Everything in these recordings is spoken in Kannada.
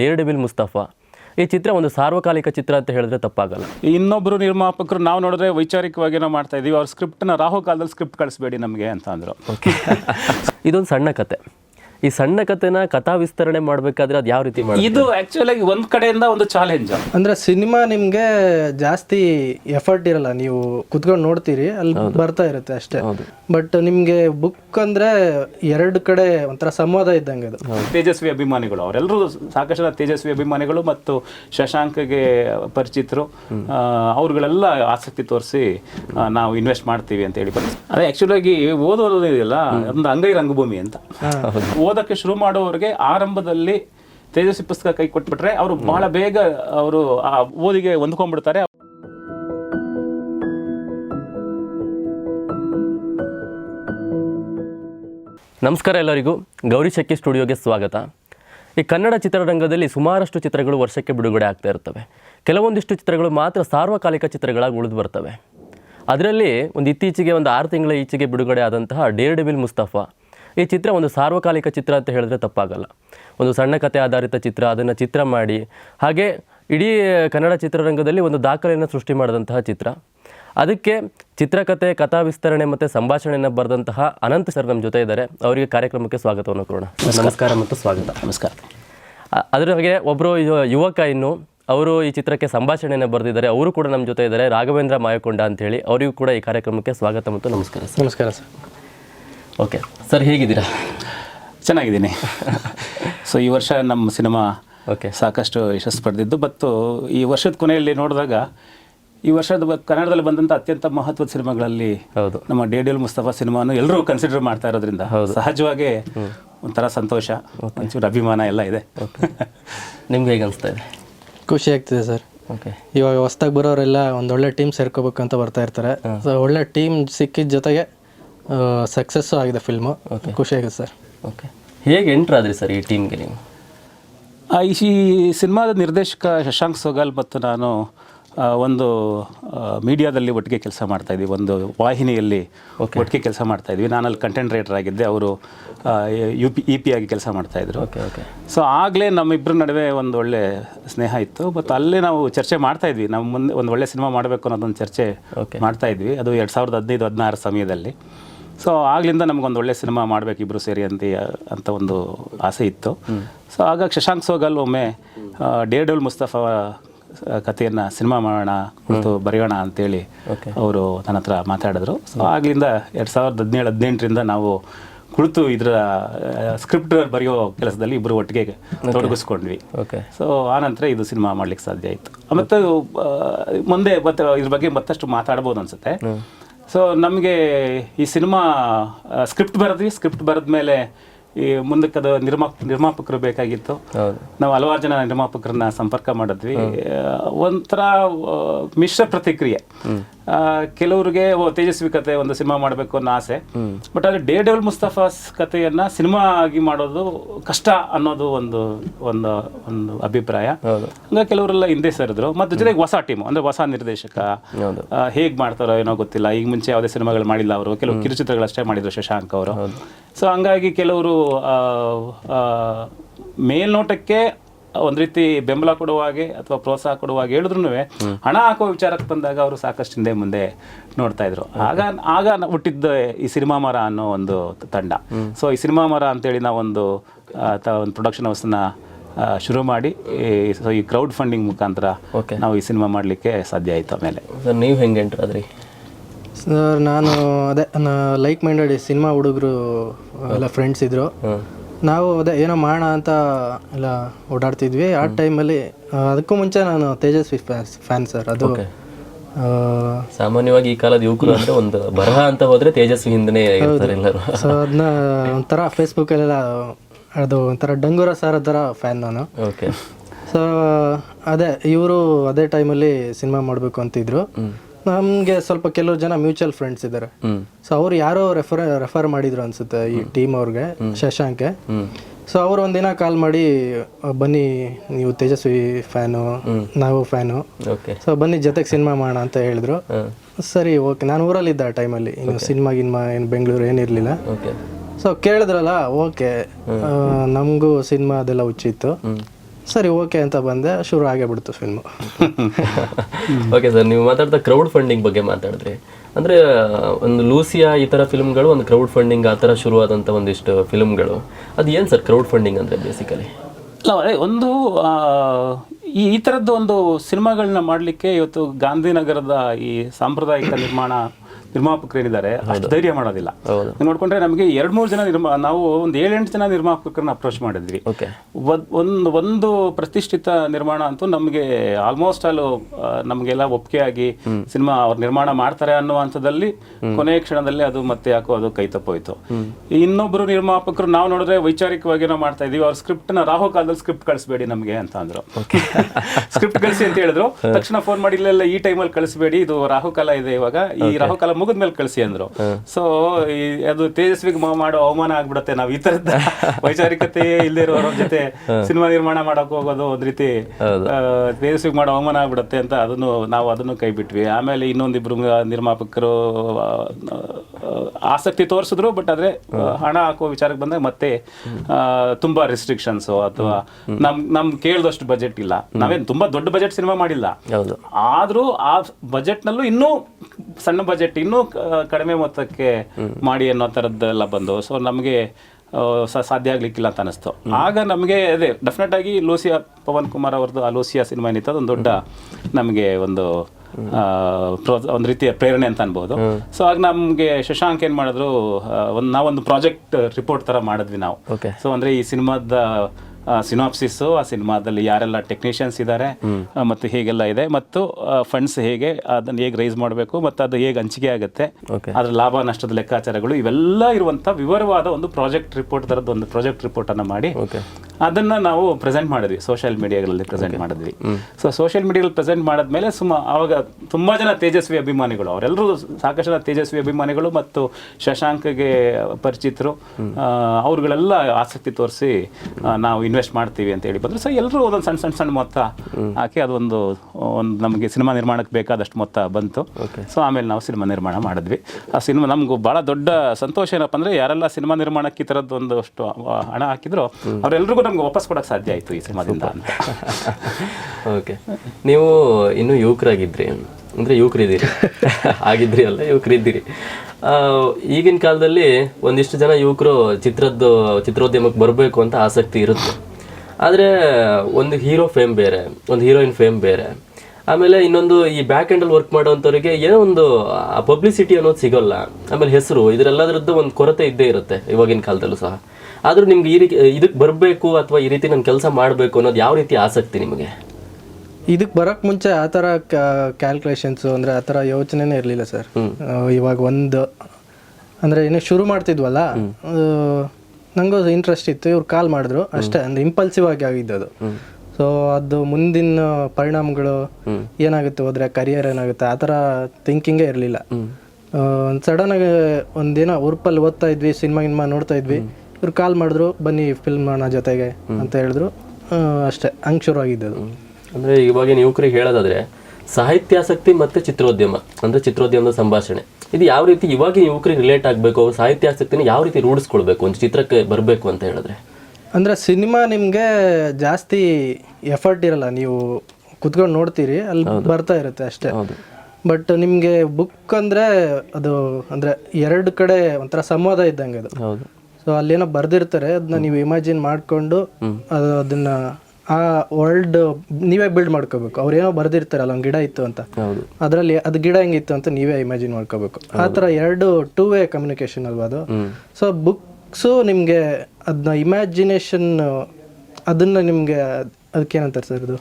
ಡೇರ್ ಡೆಬಿಲ್ ಮುಸ್ತಫಾ. ಈ ಚಿತ್ರ ಒಂದು ಸಾರ್ವಕಾಲಿಕ ಚಿತ್ರ ಅಂತ ಹೇಳಿದ್ರೆ ತಪ್ಪಾಗಲ್ಲ. ಇನ್ನೊಬ್ಬರು ನಿರ್ಮಾಪಕರು ನಾವು ನೋಡಿದ್ರೆ ವೈಚಾರಿಕವಾಗಿ ಏನೋ ಮಾಡ್ತಾ ಇದೀವಿ ಅವ್ರ ಸ್ಕ್ರಿಪ್ಟ್ನ ರಾಹು ಕಾಲದಲ್ಲಿ ಸ್ಕ್ರಿಪ್ಟ್ ಕಳಿಸ್ಬೇಡಿ ನಮಗೆ ಅಂತ ಓಕೆ ಇದೊಂದು ಸಣ್ಣ ಕತೆ. ಈ ಸಣ್ಣ ಕಥೆನ ಕಥಾ ವಿಸ್ತರಣೆ ಮಾಡಬೇಕಾದ್ರೆ ಅದು ಯಾವ ರೀತಿ ಮಾಡಿ ಇದು ಆಕ್ಚುಲಿ ಒಂದ್ ಕಡೆಯಿಂದ ಒಂದು ಚಾಲೆಂಜ್ ಅಂದ್ರೆ ಸಿನಿಮಾ ನಿಮ್ಗೆ ಜಾಸ್ತಿ ಎಫರ್ಟ್ ಇರಲ್ಲ ನೀವು ಕುತ್ಕೊಂಡು ನೋಡ್ತೀರಿ ಅಲ್ಲಿ ಬರ್ತಾ ಇರುತ್ತೆ ಅಷ್ಟೇ. ಬಟ್ ನಿಮ್ಗೆ ಬುಕ್ ಅಂದ್ರೆ ಎರಡು ಕಡೆ ಒಂಥರ ಸಂವಾದ ಇದ್ದಂಗೆ ಅದು. ತೇಜಸ್ವಿ ಅಭಿಮಾನಿಗಳು ಅವರೆಲ್ಲರೂ ಸಾಕಷ್ಟು ತೇಜಸ್ವಿ ಅಭಿಮಾನಿಗಳು ಮತ್ತು ಶಶಾಂಕ್ಗೆ ಪರಿಚಿತರು. ಆ, ಅವ್ರುಗಳೆಲ್ಲ ಆಸಕ್ತಿ ತೋರಿಸಿ ನಾವು ಇನ್ವೆಸ್ಟ್ ಮಾಡ್ತೀವಿ ಅಂತ ಹೇಳಿ. ಅದೇ ಆಕ್ಚುಲಾಗಿ ಆಗಿ ಓದೋದು ಇದೆಯಲ್ಲ ಒಂದು ಅಂಗೈ ರಂಗಭೂಮಿ ಅಂತ. ಓದಕ್ಕೆ ಶುರು ಮಾಡುವವರಿಗೆ ಆರಂಭದಲ್ಲಿ ತೇಜಸ್ವಿ ಪುಸ್ತಕ ಕೈ ಕೊಟ್ಬಿಟ್ರೆ ಅವರು ಬಹಳ ಬೇಗ ಅವರು ಆ ಓದಿಗೆ ಹೊಂದ್ಕೊಂಡ್ಬಿಡ್ತಾರೆ. ನಮಸ್ಕಾರ ಎಲ್ಲರಿಗೂ. ಗೌರಿ ಶೆಟ್ಟಿ ಸ್ಟುಡಿಯೋಗೆ ಸ್ವಾಗತ. ಈ ಕನ್ನಡ ಚಿತ್ರರಂಗದಲ್ಲಿ ಸುಮಾರಷ್ಟು ಚಿತ್ರಗಳು ವರ್ಷಕ್ಕೆ ಬಿಡುಗಡೆ ಆಗ್ತಾ ಇರ್ತವೆ ಕೆಲವೊಂದಿಷ್ಟು ಚಿತ್ರಗಳು ಮಾತ್ರ ಸಾರ್ವಕಾಲಿಕ ಚಿತ್ರಗಳಾಗಿ ಉಳಿದು ಬರ್ತವೆ. ಅದರಲ್ಲಿ ಒಂದು ಇತ್ತೀಚೆಗೆ ಒಂದು ಆರು ತಿಂಗಳ ಈಚೆಗೆ ಬಿಡುಗಡೆ ಆದಂತಹ ಡೇರ್ ಡೆಬಿಲ್ ಮುಸ್ತಫಾ ಈ ಚಿತ್ರ ಒಂದು ಸಾರ್ವಕಾಲಿಕ ಚಿತ್ರ ಅಂತ ಹೇಳಿದ್ರೆ ತಪ್ಪಾಗಲ್ಲ. ಒಂದು ಸಣ್ಣ ಕಥೆ ಆಧಾರಿತ ಚಿತ್ರ ಅದನ್ನು ಚಿತ್ರ ಮಾಡಿ ಹಾಗೆ ಇಡೀ ಕನ್ನಡ ಚಿತ್ರರಂಗದಲ್ಲಿ ಒಂದು ದಾಖಲೆಯನ್ನು ಸೃಷ್ಟಿ ಮಾಡಿದಂತಹ ಚಿತ್ರ. ಅದಕ್ಕೆ ಚಿತ್ರಕಥೆ ಕಥಾ ವಿಸ್ತರಣೆ ಮತ್ತು ಸಂಭಾಷಣೆಯನ್ನು ಬರೆದಂತಹ ಅನಂತ್ ಸರ್ ನಮ್ಮ ಜೊತೆ ಇದ್ದಾರೆ. ಅವರಿಗೆ ಕಾರ್ಯಕ್ರಮಕ್ಕೆ ಸ್ವಾಗತವನ್ನು ಕೊಡೋಣ ನಮಸ್ಕಾರ. ಮತ್ತು ಸ್ವಾಗತ. ನಮಸ್ಕಾರ. ಅದರ ಹಾಗೆ ಒಬ್ಬರು ಯುವಕ ಇನ್ನು ಅವರು ಈ ಚಿತ್ರಕ್ಕೆ ಸಂಭಾಷಣೆಯನ್ನು ಬರೆದಿದ್ದಾರೆ. ಅವರು ಕೂಡ ನಮ್ಮ ಜೊತೆ ಇದ್ದಾರೆ. ರಾಘವೇಂದ್ರ ಮಾಯಕೊಂಡ ಅಂತೇಳಿ ಅವರಿಗೂ ಕೂಡ ಈ ಕಾರ್ಯಕ್ರಮಕ್ಕೆ ಸ್ವಾಗತ ಮತ್ತು ನಮಸ್ಕಾರ ಸರ್. ನಮಸ್ಕಾರ ಸರ್. ಓಕೆ. ಸರ್ ಹೇಗಿದ್ದೀರಾ? ಚೆನ್ನಾಗಿದ್ದೀನಿ. ಸೊ ಈ ವರ್ಷ ನಮ್ಮ ಸಿನಿಮಾ ಓಕೆ. ಸಾಕಷ್ಟು ಯಶಸ್ಸು ಪಡೆದಿದ್ದು. ಮತ್ತು ಈ ವರ್ಷದ ಕೊನೆಯಲ್ಲಿ ನೋಡಿದಾಗ ಈ ವರ್ಷದ ಬ- ಕನ್ನಡದಲ್ಲಿ ಬಂದಂಥ ಅತ್ಯಂತ ಮಹತ್ವದ ಸಿನಿಮಾಗಳಲ್ಲಿ ಹೌದು. ನಮ್ಮ ಡೇಡಿಯಲ್ ಮುಸ್ತಫಾ ಸಿನಿಮಾನು ಎಲ್ಲರೂ ಕನ್ಸಿಡರ್ ಮಾಡ್ತಾ ಇರೋದ್ರಿಂದ ಸಹಜವಾಗಿ ಒಂಥರ ಸಂತೋಷ ಒಂಚೂರು ಅಭಿಮಾನ ಎಲ್ಲ ಇದೆ. ನಿಮ್ಗೆ ಹೇಗೆ ಅನಿಸ್ತಾ ಇದೆ? ಖುಷಿ ಆಗ್ತಿದೆ ಸರ್. ಓಕೆ. ಇವಾಗ ಹೊಸ್ದಾಗಿ ಬರೋರೆಲ್ಲ ಒಂದೊಳ್ಳೆ ಟೀಮ್ ಸೇರ್ಕೋಬೇಕು ಅಂತ ಬರ್ತಾ ಇರ್ತಾರೆ. ಸೊ ಒಳ್ಳೆ ಟೀಮ್ ಸಿಕ್ಕಿದ ಜೊತೆಗೆ ಸಕ್ಸಸ್ಸು ಆಗಿದೆ ಫಿಲ್ಮು ಖುಷಿಯಾಗಿದೆ ಸರ್ ಓಕೆ ಹೇಗೆ ಎಂಟ್ರ್ ಆದ್ರಿ ಸರ್ ಈ ಟೀಮ್ಗೆ ನೀವು? ಆ, ಈ ಸಿನಿಮಾದ ನಿರ್ದೇಶಕ ಶಶಾಂಕ್ ಸೋಗಾಲ್ ಮತ್ತು ನಾನು ಒಂದು ಮೀಡಿಯಾದಲ್ಲಿ ಒಟ್ಟಿಗೆ ಕೆಲಸ ಮಾಡ್ತಾ ಇದ್ವಿ. ಒಂದು ವಾಹಿನಿಯಲ್ಲಿ ಒಟ್ಟಿಗೆ ಕೆಲಸ ಮಾಡ್ತಾ ಇದ್ವಿ. ನಾನಲ್ಲಿ ಕಂಟೆಂಟ್ ರೈಟರ್ ಆಗಿದ್ದೆ. ಅವರು ಯು ಪಿ ಇ ಪಿ ಆಗಿ ಕೆಲಸ ಮಾಡ್ತಾಯಿದ್ರು ಓಕೆ ಓಕೆ ಸೊ ಆಗಲೇ ನಮ್ಮಿಬ್ಬರ ನಡುವೆ ಒಂದು ಒಳ್ಳೆ ಸ್ನೇಹ ಇತ್ತು. ಮತ್ತು ಅಲ್ಲೇ ನಾವು ಚರ್ಚೆ ಮಾಡ್ತಾಯಿದ್ವಿ ನಮ್ಮ ನಾವು ಮುಂದೆ ಒಂದು ಒಳ್ಳೆ ಸಿನಿಮಾ ಮಾಡಬೇಕು ಅನ್ನೋದೊಂದು ಚರ್ಚೆ ಮಾಡ್ತಾಯಿದ್ವಿ ಅದು ಎರಡು ಸಾವಿರದ ಹದಿನೈದು ಹದಿನಾರು ಸಮಯದಲ್ಲಿ. ಸೊ ಆಗ್ಲಿಂದ ನಮಗೊಂದು ಒಳ್ಳೆ ಸಿನಿಮಾ ಮಾಡಬೇಕು ಇಬ್ರು ಸೇರಿ ಅಂತ ಅಂತ ಒಂದು ಆಸೆ ಇತ್ತು. ಸೊ ಆಗ ಶಶಾಂಕ್ ಸೋಗಲ್ ಒಮ್ಮೆ ಡೇರ್ ಡೋಲ್ ಮುಸ್ತಫಾ ಕಥೆಯನ್ನ ಸಿನಿಮಾ ಮಾಡೋಣ ಕುರಿತು ಬರೆಯೋಣ ಅಂತೇಳಿ ಹೇಳಿ ಅವರು ನನ್ನ ಹತ್ರ ಮಾತಾಡಿದ್ರು. ಸೊ ಆಗ್ಲಿಂದ ಎರಡ್ ಸಾವಿರದ ಹದಿನೇಳು ಹದಿನೆಂಟರಿಂದ ನಾವು ಕುಳಿತು ಇದರ ಸ್ಕ್ರಿಪ್ಟ್ ಬರೆಯೋ ಕೆಲಸದಲ್ಲಿ ಇಬ್ಬರು ಒಟ್ಟಿಗೆ ತೊಡಗಿಸ್ಕೊಂಡ್ವಿ. ಓಕೆ. ಸೊ ಆ ನಂತರ ಇದು ಸಿನಿಮಾ ಮಾಡ್ಲಿಕ್ಕೆ ಸಾಧ್ಯ ಆಯಿತು. ಮತ್ತೆ ಮುಂದೆ ಮತ್ತೆ ಇದ್ರ ಬಗ್ಗೆ ಮತ್ತಷ್ಟು ಮಾತಾಡ್ಬೋದು ಅನ್ಸುತ್ತೆ. ಸೊ ನಮಗೆ ಈ ಸಿನಿಮಾ ಸ್ಕ್ರಿಪ್ಟ್ ಬರೆದ್ವಿ. ಸ್ಕ್ರಿಪ್ಟ್ ಬರೆದ ಮೇಲೆ ಈ ಮುಂದಕ್ಕೆ ಅದು ನಿರ್ಮಾ ನಿರ್ಮಾಪಕರು ಬೇಕಾಗಿತ್ತು. ನಾವು ಹಲವಾರು ಜನ ನಿರ್ಮಾಪಕರನ್ನ ಸಂಪರ್ಕ ಮಾಡಿದ್ವಿ. ಒಂಥರ ಮಿಶ್ರ ಪ್ರತಿಕ್ರಿಯೆ. ಕೆಲವರಿಗೆ ತೇಜಸ್ವಿ ಕತೆ ಒಂದು ಸಿನಿಮಾ ಮಾಡಬೇಕು ಅನ್ನೋ ಆಸೆ. ಬಟ್ ಅದು ಡೇ ಡೆವಲ್ ಮುಸ್ತಫಾಸ್ ಕಥೆಯನ್ನ ಸಿನಿಮಾ ಆಗಿ ಮಾಡೋದು ಕಷ್ಟ ಅನ್ನೋದು ಒಂದು ಒಂದು ಒಂದು ಅಭಿಪ್ರಾಯ. ಹಂಗಾಗಿ ಕೆಲವರೆಲ್ಲ ಹಿಂದೆ ಸರಿದ್ರು. ಮತ್ತು ಜೊತೆಗೆ ಹೊಸ ಟೀಮ್ ಅಂದ್ರೆ ಹೊಸ ನಿರ್ದೇಶಕ. ಹೇಗೆ ಮಾಡ್ತಾರೋ ಏನೋ ಗೊತ್ತಿಲ್ಲ. ಈಗ ಮುಂಚೆ ಯಾವುದೇ ಸಿನಿಮಾಗಳು ಮಾಡಿಲ್ಲ ಅವರು. ಕೆಲವು ಕಿರುಚಿತ್ರಗಳಷ್ಟೇ ಮಾಡಿದ್ರು ಶಶಾಂಕ್ ಅವರು. ಸೊ ಹಂಗಾಗಿ ಕೆಲವರು ಮೇಲ್ನೋಟಕ್ಕೆ ಒಂದು ರೀತಿ ಬೆಂಬಲ ಕೊಡುವ ಹಾಗೆ ಅಥವಾ ಪ್ರೋತ್ಸಾಹ ಕೊಡುವ ಹಾಗೆ ಹೇಳಿದ್ರು ಹಣ ಹಾಕೋ ವಿಚಾರಕ್ಕೆ ಬಂದಾಗ ಅವರು ಸಾಕಷ್ಟು ಹಿಂದೆ ಮುಂದೆ ನೋಡ್ತಾ ಇದ್ರು. ಆಗ ಆಗ ಹುಟ್ಟಿದ್ದ ಈ ಸಿನಿಮಾ ಮರ ಅನ್ನೋ ಒಂದು ತಂಡ. ಸೊ ಈ ಸಿನಿಮಾ ಮರ ಅಂತೇಳಿ ನಾವೊಂದು ಒಂದು ಪ್ರೊಡಕ್ಷನ್ ಹೌಸ್ನ ಆ, ಶುರು ಮಾಡಿ ಈ- ಸೊ ಈ ಕ್ರೌಡ್ ಫಂಡಿಂಗ್ ಮುಖಾಂತರ. ನಾವು ಈ ಸಿನಿಮಾ ಮಾಡಲಿಕ್ಕೆ ಸಾಧ್ಯ ಆಯಿತು ಆಮೇಲೆ. ನೀವು ಹೆಂಗೆ ಎಂಟ್ರ್ ಆದ್ರಿ? ಸರ್ ನಾನು ಅದೇ ಲೈಕ್ ಮೈಂಡೆಡ್ ಸಿನಿಮಾ ಹುಡುಗರು ಎಲ್ಲ ಫ್ರೆಂಡ್ಸ್ ಇದ್ರು. ನಾವು ಅದೇ ಏನೋ ಮಾಡೋಣ ಅಂತ ಎಲ್ಲ ಓಡಾಡ್ತಿದ್ವಿ. ಆ ಟೈಮಲ್ಲಿ ಅದಕ್ಕೂ ಮುಂಚೆ ನಾನು ತೇಜಸ್ವಿ ಫ್ಯಾನ್ ಸರ್ ಅದು ಸಾಮಾನ್ಯವಾಗಿ ಈ ಕಾಲದ ಯುವಕರು ಅಂದ್ರೆ ಒಂದು ಬರಹ ಅಂತ ಹೋದ್ರೆ ತೇಜಸ್ವಿ ಹಿಂದನೇ ಇರ್ತಾರೆ ಎಲ್ಲರೂ. ಸೊ ಅದನ್ನ ಒಂಥರ ಫೇಸ್ಬುಕ್ಕಲ್ಲೆಲ್ಲ ಅದು ಒಂಥರ ಡಂಗೂರ ಸರ್ ಥರ ಫ್ಯಾನ್ ನಾನು. ಓಕೆ. ಸೊ ಅದೇ ಇವರು ಅದೇ ಟೈಮಲ್ಲಿ ಸಿನಿಮಾ ಮಾಡಬೇಕು ಅಂತಿದ್ರು. ನಮಗೆ ಸ್ವಲ್ಪ ಕೆಲವು ಜನ ಮ್ಯೂಚುವಲ್ ಫ್ರೆಂಡ್ಸ್ ಇದ್ದಾರೆ ಸೊ ಅವ್ರು ಯಾರೋ ರೆಫರ್ ರೆಫರ್ ಮಾಡಿದ್ರು ಅನ್ಸುತ್ತೆ ಈ ಟೀಮ್ ಅವ್ರಿಗೆ ಶಶಾಂಕ್ಗೆ. ಸೊ ಅವ್ರು ಒಂದಿನ ಕಾಲ್ ಮಾಡಿ ಬನ್ನಿ ನೀವು ತೇಜಸ್ವಿ ಫ್ಯಾನು ನಾವು ಫ್ಯಾನು. ಸೊ ಬನ್ನಿ ಜೊತೆಗೆ ಸಿನಿಮಾ ಮಾಡೋಣ ಅಂತ ಹೇಳಿದ್ರು. ಸರಿ ಓಕೆ ನಾನು ಊರಲ್ಲಿದ್ದ ಆ ಟೈಮಲ್ಲಿ ಇನ್ನು ಸಿನಿಮಾ ಗಿನ್ಮಾ ಏನು ಬೆಂಗಳೂರು ಏನಿರಲಿಲ್ಲ ಸೊ ಕೇಳಿದ್ರಲ್ಲ ಓಕೆ ನಮಗೂ ಸಿನಿಮಾ ಅದೆಲ್ಲ ಹುಚ್ಚಿತ್ತು ಸರಿ ಓಕೆ ಅಂತ ಬಂದೆ ಶುರು ಆಗೇ ಬಿಡ್ತು ಫಿಲ್ಮು ಓಕೆ ಸರ್ ನೀವು ಮಾತಾಡ್ತಾ ಕ್ರೌಡ್ ಫಂಡಿಂಗ್ ಬಗ್ಗೆ ಮಾತಾಡಿದ್ರಿ. ಅಂದರೆ ಒಂದು ಲೂಸಿಯಾ ಈ ಥರ ಫಿಲ್ಮ್ಗಳು ಒಂದು ಕ್ರೌಡ್ ಫಂಡಿಂಗ್ ಆ ಥರ ಶುರುವಾದಂಥ ಒಂದಿಷ್ಟು ಫಿಲ್ಮ್ಗಳು ಅದು ಏನು ಸರ್ ಕ್ರೌಡ್ ಫಂಡಿಂಗ್ ಅಂದರೆ ಬೇಸಿಕಲಿ ಅಲ್ಲ ಒಂದು ಈ ಈ ಥರದ್ದು ಒಂದು ಸಿನಿಮಾಗಳನ್ನ ಮಾಡಲಿಕ್ಕೆ ಇವತ್ತು ಗಾಂಧಿನಗರದ ಈ ಸಾಂಪ್ರದಾಯಿಕ ನಿರ್ಮಾಣ ನಿರ್ಮಾಪಕರು ಏನಿದ್ದಾರೆ ಅಷ್ಟು ಧೈರ್ಯ ಮಾಡೋದಿಲ್ಲ. ನೋಡ್ಕೊಂಡ್ರೆ ನಮಗೆ ಎರಡು ಮೂರು ಜನ ನಿರ್ಮಾ ನಾವು ಒಂದು ಏಳೆಂಟು ಜನ ನಿರ್ಮಾಪಕರನ್ನ ಅಪ್ರೋಚ್ ಮಾಡಿದ್ವಿ. ಒದ್- ಒಂದು ಪ್ರತಿಷ್ಠಿತ ನಿರ್ಮಾಣ ಅಂತೂ ನಮಗೆ ಆಲ್ಮೋಸ್ಟ್ ಆಲ್ ನಮಗೆಲ್ಲ ಒಪ್ಪಿಗೆ ಆಗಿ ಸಿನಿಮಾ ಅವ್ರು ನಿರ್ಮಾಣ ಮಾಡ್ತಾರೆ ಅನ್ನೋ ಹಂತದಲ್ಲಿ ಕೊನೆಯ ಕ್ಷಣದಲ್ಲಿ ಅದು ಮತ್ತೆ ಯಾಕೋ ಅದು ಕೈ ತಪ್ಪೋಯ್ತು. ಇನ್ನೊಬ್ರು ನಿರ್ಮಾಪಕರು ನಾವು ನೋಡಿದ್ರೆ ವೈಚಾರಿಕವಾಗಿ ನಾವು ಮಾಡ್ತಾ ಇದೀವಿ. ಅವ್ರ ಸ್ಕ್ರಿಪ್ಟ್ನ ರಾಹು ಕಾಲದಲ್ಲಿ ಸ್ಕ್ರಿಪ್ಟ್ ಕಳಿಸ್ಬೇಡಿ ನಮಗೆ ಅಂತ ಅಂದ್ರು. ಸ್ಕ್ರಿಪ್ಟ್ ಕಳಿಸಿ ಅಂತ ಹೇಳಿದ್ರು. ತಕ್ಷಣ ಫೋನ್ ಮಾಡಿ ಇಲ್ಲೆಲ್ಲ ಈ ಟೈಮಲ್ಲಿ ಕಳಿಸ್ಬೇಡಿ. ಇದು ರಾಹುಕಾಲ ಇದೆ ಇವಾಗ. ಈ ರಾಹುಕಾಲ ಮುಗಿದ್ಮೇಲೆ ಕಳಿಸಿ ಅಂದ್ರು. ಸೊ ಅದು ತೇಜಸ್ವಿಗೆ ಮಾಡೋ ಅವಮಾನ ಆಗ್ಬಿಡತ್ತೆ. ನಾವು ಈ ತರದ ವೈಚಾರಿಕತೆ ಇಲ್ಲದೆ ಇರೋರ ಜೊತೆ ಸಿನಿಮಾ ನಿರ್ಮಾಣ ಮಾಡಕ್ ಹೋಗೋದು ಒಂದ್ ರೀತಿ ತೇಜಸ್ವಿಗೆ ಮಾಡೋ ಅವಮಾನ ಆಗ್ಬಿಡತ್ತೆ ಅಂತ ಅದನ್ನು ನಾವು ಅದನ್ನು ಕೈ ಬಿಟ್ವಿ ಆಮೇಲೆ ಇನ್ನೊಂದಿಬ್ರು ನಿರ್ಮಾಪಕರು ಆಸಕ್ತಿ ತೋರಿಸಿದ್ರು ಬಟ್ ಆದ್ರೆ ಹಣ ಹಾಕುವ ವಿಚಾರಕ್ಕೆ ಬಂದಾಗ ಮತ್ತೆ ತುಂಬಾ ರೆಸ್ಟ್ರಿಕ್ಷನ್ಸ್ ಅಥವಾ ನಮ್ ನಮ್ ಕೇಳ್ದಷ್ಟು ಬಜೆಟ್ ಇಲ್ಲ. ನಾವೇನ್ ತುಂಬಾ ದೊಡ್ಡ ಬಜೆಟ್ ಸಿನಿಮಾ ಮಾಡಿಲ್ಲ. ಆದ್ರೂ ಆ ಬಜೆಟ್ ನಲ್ಲೂ ಇನ್ನೂ ಸಣ್ಣ ಬಜೆಟ್ ಇನ್ನೂ ಕಡಿಮೆ ಮೊತ್ತಕ್ಕೆ ಮಾಡಿ ಅನ್ನೋ ಥರದ್ದೆಲ್ಲ ಬಂದು ಸೊ ನಮಗೆ ಸಾಧ್ಯ ಆಗ್ಲಿಕ್ಕಿಲ್ಲ ಅಂತ ಅನಿಸ್ತು ಆಗ ನಮಗೆ ಅದೇ ಡೆಫಿನೆಟ್ ಆಗಿ ಲೂಸಿಯಾ ಪವನ್ ಕುಮಾರ್ ಅವ್ರದ್ದು ಆ ಲೂಸಿಯಾ ಸಿನಿಮಾ ಏನಿತ್ತು ಅದೊಂದು ದೊಡ್ಡ ನಮಗೆ ಒಂದು ಒಂದು ರೀತಿಯ ಪ್ರೇರಣೆ ಅಂತ ಅನ್ಬೋದು. ಸೊ ಆಗ ನಮಗೆ ಶಶಾಂಕ್ ಏನು ಮಾಡಿದ್ರು ಒಂದು ನಾವೊಂದು ಪ್ರಾಜೆಕ್ಟ್ ರಿಪೋರ್ಟ್ ತರ ಮಾಡಿದ್ವಿ ನಾವು. ಸೊ ಅಂದ್ರೆ ಈ ಸಿನಿಮಾದ ಸಿನಾಪ್ಸಿಸ್ ಆ ಸಿನಿಮಾದಲ್ಲಿ ಯಾರೆಲ್ಲ ಟೆಕ್ನಿಷಿಯನ್ಸ್ ಇದ್ದಾರೆ ಮತ್ತು ಹೇಗೆಲ್ಲ ಇದೆ ಮತ್ತು ಫಂಡ್ಸ್ ಹೇಗೆ ಅದನ್ನು ಹೇಗೆ ರೈಸ್ ಮಾಡಬೇಕು ಮತ್ತು ಅದು ಹೇಗೆ ಹಂಚಿಕೆ ಆಗುತ್ತೆ. ಅದರ ಲಾಭ ನಷ್ಟದ ಲೆಕ್ಕಾಚಾರಗಳು ಇವೆಲ್ಲ ಇರುವಂಥ ವಿವರವಾದ ಒಂದು ಪ್ರಾಜೆಕ್ಟ್ ರಿಪೋರ್ಟ್ ಥರದ್ದು ಒಂದು ಪ್ರಾಜೆಕ್ಟ್ ರಿಪೋರ್ಟನ್ನು ಮಾಡಿ ಅದನ್ನು ನಾವು ಪ್ರೆಸೆಂಟ್ ಮಾಡಿದ್ವಿ ಸೋಷಿಯಲ್ ಮೀಡಿಯಾಗಳಲ್ಲಿ ಪ್ರೆಸೆಂಟ್ ಮಾಡಿದ್ವಿ. ಸೊ ಸೋಷಿಯಲ್ ಮೀಡಿಯಾದಲ್ಲಿ ಪ್ರೆಸೆಂಟ್ ಮಾಡಿದ್ಮೇಲೆ ಸುಮ್ಮ ಆವಾಗ ತುಂಬಾ ಜನ ತೇಜಸ್ವಿ ಅಭಿಮಾನಿಗಳು ಅವರೆಲ್ಲರೂ ಸಾಕಷ್ಟು ಜನ ತೇಜಸ್ವಿ ಅಭಿಮಾನಿಗಳು ಮತ್ತು ಶಶಾಂಕ್ಗೆ ಪರಿಚಿತರು ಅವ್ರುಗಳೆಲ್ಲ ಆಸಕ್ತಿ ತೋರಿಸಿ ನಾವು ಇನ್ವೆಸ್ಟ್ ಮಾಡ್ತೀವಿ ಅಂತ ಹೇಳಿ ಬಂದ್ರು ಸೊ ಎಲ್ಲರೂ ಒಂದೊಂದು ಸಣ್ಣ ಸಣ್ಣ ಸಣ್ಣ ಮೊತ್ತ ಹಾಕಿ ಅದೊಂದು ಒಂದು ನಮಗೆ ಸಿನಿಮಾ ನಿರ್ಮಾಣಕ್ಕೆ ಬೇಕಾದಷ್ಟು ಮೊತ್ತ ಬಂತು. ಸೊ ಆಮೇಲೆ ನಾವು ಸಿನಿಮಾ ನಿರ್ಮಾಣ ಮಾಡಿದ್ವಿ. ಆ ಸಿನಿಮಾ ನಮಗೂ ಭಾಳ ದೊಡ್ಡ ಸಂತೋಷ ಏನಪ್ಪ ಅಂದರೆ ಯಾರೆಲ್ಲ ಸಿನಿಮಾ ನಿರ್ಮಾಣಕ್ಕೆ ಈ ಥರದ್ದು ಒಂದಷ್ಟು ಹಣ ಹಾಕಿದ್ರು ಅವರೆಲ್ಲರಿಗೂ ನಮ್ಗೆ ವಾಪಸ್ ಕೊಡೋಕೆ ಸಾಧ್ಯ ಆಯಿತು ಈ ಸಿನಿಮಾದಿಂದ ಅಂತ. ಓಕೆ ನೀವು ಇನ್ನೂ ಯುವಕರಾಗಿದ್ರಿ. ಅಂದರೆ ಯುವಕರಿದ್ದೀರಿ. ಆಗಿದ್ರಿ ಅಲ್ಲ ಯುವಕರಿದ್ದೀರಿ. ಈಗಿನ ಕಾಲದಲ್ಲಿ ಒಂದಿಷ್ಟು ಜನ ಯುವಕರು ಚಿತ್ರದ್ದು ಚಿತ್ರೋದ್ಯಮಕ್ಕೆ ಬರಬೇಕು ಅಂತ ಆಸಕ್ತಿ ಇರುತ್ತೆ. ಆದರೆ ಒಂದು ಹೀರೋ ಫೇಮ್ ಬೇರೆ ಒಂದು ಹೀರೋಯಿನ್ ಫೇಮ್ ಬೇರೆ. ಆಮೇಲೆ ಇನ್ನೊಂದು ಈ ಬ್ಯಾಕ್ ಎಂಡಲ್ಲಿ ವರ್ಕ್ ಮಾಡೋವಂಥವ್ರಿಗೆ ಏನೋ ಒಂದು ಪಬ್ಲಿಸಿಟಿ ಅನ್ನೋದು ಸಿಗೋಲ್ಲ. ಆಮೇಲೆ ಹೆಸರು ಇದರೆಲ್ಲದರದ್ದು ಒಂದು ಕೊರತೆ ಇದ್ದೇ ಇರುತ್ತೆ ಇವಾಗಿನ ಕಾಲದಲ್ಲೂ ಸಹ. ಆದರೂ ನಿಮ್ಗೆ ಈ ರೀತಿ ಇದಕ್ಕೆ ಬರಬೇಕು ಅಥವಾ ಈ ರೀತಿ ನಾನು ಕೆಲಸ ಮಾಡಬೇಕು ಅನ್ನೋದು ಯಾವ ರೀತಿ ಆಸಕ್ತಿ ನಿಮಗೆ? ಇದಕ್ಕೆ ಬರೋಕ್ಕೆ ಮುಂಚೆ ಆ ಥರ ಕ್ಯಾಲ್ಕುಲೇಷನ್ಸು ಅಂದರೆ ಆ ಥರ ಯೋಚನೆನೇ ಇರಲಿಲ್ಲ ಸರ್. ಇವಾಗ ಒಂದು ಅಂದರೆ ಏನೋ ಶುರು ಮಾಡ್ತಿದ್ವಲ್ಲ? ನನಗೂ ಇಂಟ್ರೆಸ್ಟ್ ಇತ್ತು ಇವ್ರು ಕಾಲ್ ಮಾಡಿದ್ರು. ಅಷ್ಟೇ ಅಂದ್ರೆ ಇಂಪಲ್ಸಿವ್ ಆಗಿ ಆಗಿದ್ದು ಅದು. ಸೊ ಅದು ಮುಂದಿನ ಪರಿಣಾಮಗಳು ಏನಾಗುತ್ತೆ ಹೋದ್ರೆ ಕರಿಯರ್ ಏನಾಗುತ್ತೆ ಆ ಥರ ಥಿಂಕಿಂಗೇ ಇರಲಿಲ್ಲ. ಸಡನ್ ಆಗಿ ಒಂದಿನ ಉರ್ಪಲ್ಲಿ ಓದ್ತಾ ಇದ್ವಿ ಸಿನಿಮಾ ಗಿನ್ಮಾ ನೋಡ್ತಾ ಇದ್ವಿ. ಇವ್ರು ಕಾಲ್ ಮಾಡಿದ್ರು ಬನ್ನಿ ಫಿಲ್ಮ್ ಮಾಡೋಣ ಜೊತೆಗೆ ಅಂತ ಹೇಳಿದ್ರು. ಅಷ್ಟೇ ಹಂಗೆ ಶುರು ಆಗಿದ್ದದು ಅಂದ್ರೆ ಇವಾಗಿನ ಯುವಕರಿಗೆ ಹೇಳೋದಾದ್ರೆ ಸಾಹಿತ್ಯಾಸಕ್ತಿ ಮತ್ತು ಚಿತ್ರೋದ್ಯಮ ಅಂದ್ರೆ ಚಿತ್ರೋದ್ಯಮದ ಸಂಭಾಷಣೆ. ಇದು ಯಾವ ರೀತಿ ಇವಾಗಿನ ಯುವಕರಿಗೆ ರಿಲೇಟ್ ಆಗಬೇಕು ಅವ್ರ ಸಾಹಿತ್ಯಾಸಕ್ತಿನ ಯಾವ ರೀತಿ ರೂಢಿಸ್ಕೊಳ್ಬೇಕು ಒಂದು ಚಿತ್ರಕ್ಕೆ ಬರಬೇಕು ಅಂತ ಹೇಳಿದ್ರೆ? ಅಂದರೆ ಸಿನಿಮಾ ನಿಮಗೆ ಜಾಸ್ತಿ ಎಫರ್ಟ್ ಇರಲ್ಲ ನೀವು ಕುತ್ಕೊಂಡು ನೋಡ್ತೀರಿ ಅಲ್ಲಿ ಬರ್ತಾ ಇರುತ್ತೆ ಅಷ್ಟೇ. ಬಟ್ ನಿಮಗೆ ಬುಕ್ ಅಂದರೆ ಅದು ಅಂದರೆ ಎರಡು ಕಡೆ ಒಂಥರ ಸಂವಾದ ಇದ್ದಂಗೆ ಅದು. ಹೌದು. ಸೊ ಅಲ್ಲೇನೋ ಬರ್ದಿರ್ತಾರೆ ಅದನ್ನ ನೀವು ಇಮ್ಯಾಜಿನ್ ಮಾಡಿಕೊಂಡು ಅದು ಅದನ್ನ ಆ ವರ್ಲ್ಡ್ ನೀವೇ ಬಿಲ್ಡ್ ಮಾಡ್ಕೋಬೇಕು. ಅವ್ರೇನೋ ಬರೆದಿರ್ತಾರಲ್ಲ ಒಂದು ಗಿಡ ಇತ್ತು ಅಂತ. ಅದರಲ್ಲಿ ಅದು ಗಿಡ ಹೆಂಗಿತ್ತು ಅಂತ ನೀವೇ ಇಮ್ಯಾಜಿನ್ ಮಾಡ್ಕೋಬೇಕು. ಆ ಥರ ಎರಡು ಟೂ ವೇ ಕಮ್ಯುನಿಕೇಶನ್ ಅಲ್ವಾ ಅದು? ಸೊ ಬುಕ್ಸು ನಿಮಗೆ ಅದನ್ನ ಇಮ್ಯಾಜಿನೇಷನ್ ಅದನ್ನ ನಿಮಗೆ ಅದಕ್ಕೇನಂತಾರೆ ಸರ್ ಇದು?